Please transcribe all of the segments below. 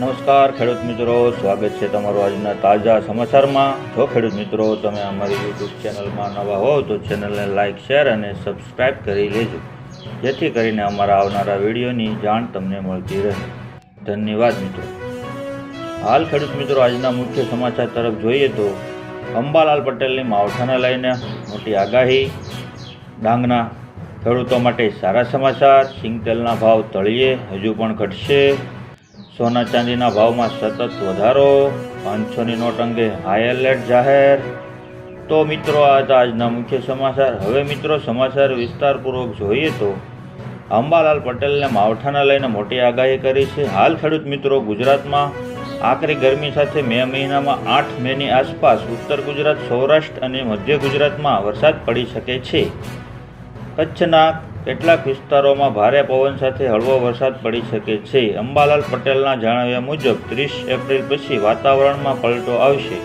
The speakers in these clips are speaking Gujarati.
નમસ્કાર ખેડૂત મિત્રો, સ્વાગત છે તમારું આજના તાજા સમાચારમાં. જો ખેડૂત મિત્રો, તમે અમારી યુટ્યુબ ચેનલમાં નવા હોવ તો ચેનલને લાઇક શેર અને સબસ્ક્રાઇબ કરી લેજો. જેથી કરીને અમારા આવનારા વિડીયોની જાણ તમને મળતી રહે. ધન્યવાદ મિત્રો. હાલ ખેડૂત મિત્રો, આજના મુખ્ય સમાચાર તરફ જોઈએ તો અંબાલાલ પટેલની માવઠાને લઈને મોટી આગાહી. ડાંગના ખેડૂતો માટે સારા સમાચાર. સિંગતેલના ભાવ તળિયે હજુ પણ ઘટશે. સોના ચાંદીના ભાવમાં સતત વધારો પાંચસોની નોટ અંગે હાઈ એલર્ટ જાહેર. તો મિત્રો, આ હતા આજના મુખ્ય સમાચાર. હવે મિત્રો, સમાચાર વિસ્તારપૂર્વક જોઈએ તો, અંબાલાલ પટેલને માવઠાને લઈને મોટી આગાહી કરી છે. હાલ ખેડૂત મિત્રો, ગુજરાતમાં આકરી ગરમી સાથે મે મહિનામાં આઠ મેની આસપાસ ઉત્તર ગુજરાત, સૌરાષ્ટ્ર અને મધ્ય ગુજરાતમાં વરસાદ પડી શકે છે. કચ્છના કેટલાક વિસ્તારોમાં ભારે પવન સાથે હળવો વરસાદ પડી શકે છે. અંબાલાલ પટેલના જણાવ્યા મુજબ ત્રીસ એપ્રિલ પછી વાતાવરણમાં પલટો આવશે.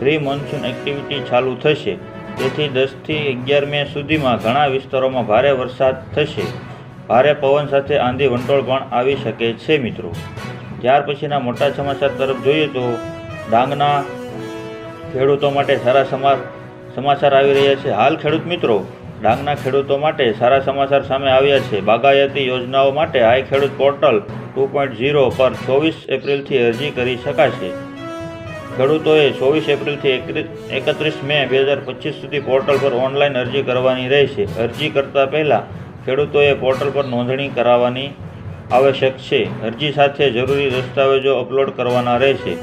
પ્રી મોન્સૂન એક્ટિવિટી ચાલુ થશે. તેથી દસથી અગિયાર મે સુધીમાં ઘણા વિસ્તારોમાં ભારે વરસાદ થશે. ભારે પવન સાથે આંધી વંટોળ પણ આવી શકે છે, મિત્રો. ત્યાર પછીના મોટા સમાચાર તરફ જોઈએ તો ડાંગના ખેડૂતો માટે સારા સમા, સમાચાર આવી રહ્યા છે. હાલ ખેડૂત મિત્રો ડાંગના ખેડૂતો માટે સારા સમાચાર સામે આવ્યા છે. બાગાયતી યોજનાઓ માટે આઈ ખેડૂત પોર્ટલ ટુ પોઈન્ટ ઝીરો પર ચોવીસ એપ્રિલથી અરજી કરી શકાશે. ખેડૂતોએ ચોવીસ એપ્રિલથી એકત્રીસ મે બે હજાર પચીસ સુધી પોર્ટલ પર ઓનલાઈન અરજી કરવાની રહેશે. અરજી કરતાં પહેલાં ખેડૂતોએ પોર્ટલ પર નોંધણી કરાવવાની આવશ્યક છે. અરજી સાથે જરૂરી દસ્તાવેજો અપલોડ કરવાના રહેશે.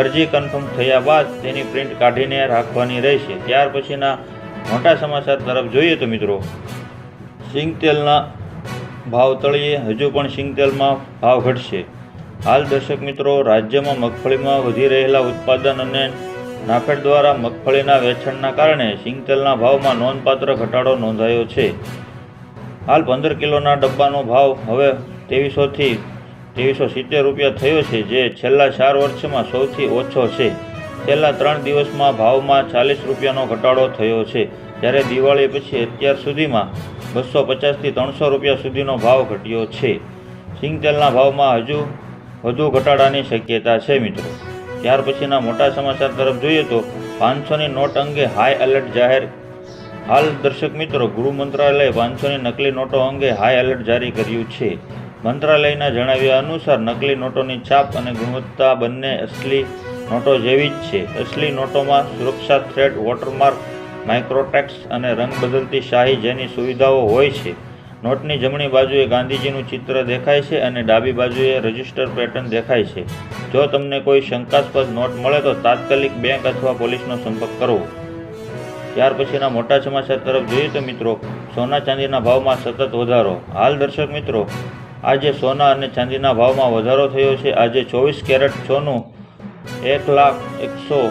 અરજી કન્ફર્મ થયા બાદ તેની પ્રિન્ટ કાઢીને રાખવાની રહેશે. ત્યાર પછીના મોટા સમાચાર તરફ જોઈએ તો મિત્રો, સિંગતેલના ભાવ તળિયે હજુ પણ સિંગતેલમાં ભાવ ઘટશે. હાલ દર્શક મિત્રો, રાજ્યમાં મગફળીમાં વધી રહેલા ઉત્પાદન અને નાફેડ દ્વારા મગફળીના વેચાણના કારણે સિંગતેલના ભાવમાં નોંધપાત્ર ઘટાડો નોંધાયો છે. હાલ પંદર કિલોના ડબ્બાનો ભાવ હવે ત્રેવીસોથી ત્રેવીસો સિત્તેર રૂપિયા થયો છે, જે છેલ્લા ચાર વર્ષમાં સૌથી ઓછો છે. છેલ્લા ત્રણ દિવસમાં ભાવમાં ચાલીસ રૂપિયાનો ઘટાડો થયો છે. જ્યારે દિવાળી પછી અત્યાર સુધીમાં બસો પચાસથી ત્રણસો રૂપિયા સુધીનો ભાવ ઘટ્યો છે. સિંગતેલના ભાવમાં હજુ વધુ ઘટાડાની શક્યતા છે મિત્રો. ત્યાર પછીના મોટા સમાચાર તરફ જોઈએ તો પાંચસોની નોટ અંગે હાઈ એલર્ટ જાહેર. હાલ દર્શક મિત્રો, ગૃહ મંત્રાલયે પાંચસોની નકલી નોટો અંગે હાઈ એલર્ટ જારી કર્યું છે. મંત્રાલયના જણાવ્યા અનુસાર નકલી નોટોની છાપ અને ગુણવત્તા બંને અસલી નોટો જેવી જ છે. અસલી નોટોમાં સુરક્ષા થ્રેડ, વોટરમાર્ક, માઇક્રોટેક્સ અને રંગ બદલતી શાહી જેની સુવિધાઓ હોય છે. નોટની જમણી બાજુએ ગાંધીજીનું ચિત્ર દેખાય છે અને ડાબી બાજુએ રજિસ્ટર પેટર્ન દેખાય છે. જો તમને કોઈ શંકાસ્પદ નોટ મળે તો તાત્કાલિક બેંક અથવા પોલીસનો સંપર્ક કરવો. ત્યાર પછીના મોટા સમાચાર તરફ જોઈએ તો મિત્રો, સોના ચાંદીના ભાવમાં સતત વધારો. હાલ દર્શક મિત્રો, આજે સોના અને ચાંદીના ભાવમાં વધારો થયો છે. આજે ચોવીસ કેરેટ સોનું એક લાખ એકસો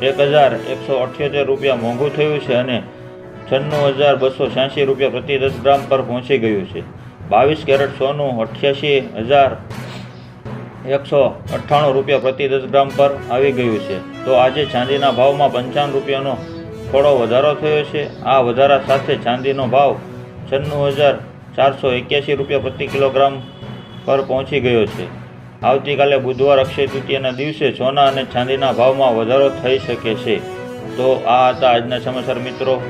એક હજાર એકસો અઠ્યોતેર રૂપિયા મોંઘું થયું છે અને છન્નું હજાર બસો છ્યાસી રૂપિયા પ્રતિ દસ ગ્રામ પર પહોંચી ગયું છે. બાવીસ કેરેટ સોનું, અઠ્યાસી હજાર એકસો અઠ્ઠાણું રૂપિયા પ્રતિ દસ ગ્રામ પર આવી ગયું છે. તો આજે ચાંદીના ભાવમાં પંચાવન રૂપિયાનો થોડો વધારો થયો છે. આ વધારા સાથે ચાંદીનો ભાવ છન્નું હજાર ચારસો એક્યાસી રૂપિયા પ્રતિ કિલોગ્રામ પર પહોંચી ગયો છે. આવતીકાલે બુધવાર અક્ષય તૃતીયાના દિવસે સોના અને ચાંદીના ભાવમાં વધારો થઈ શકે છે. તો આ હતા આજના સમાચાર મિત્રો.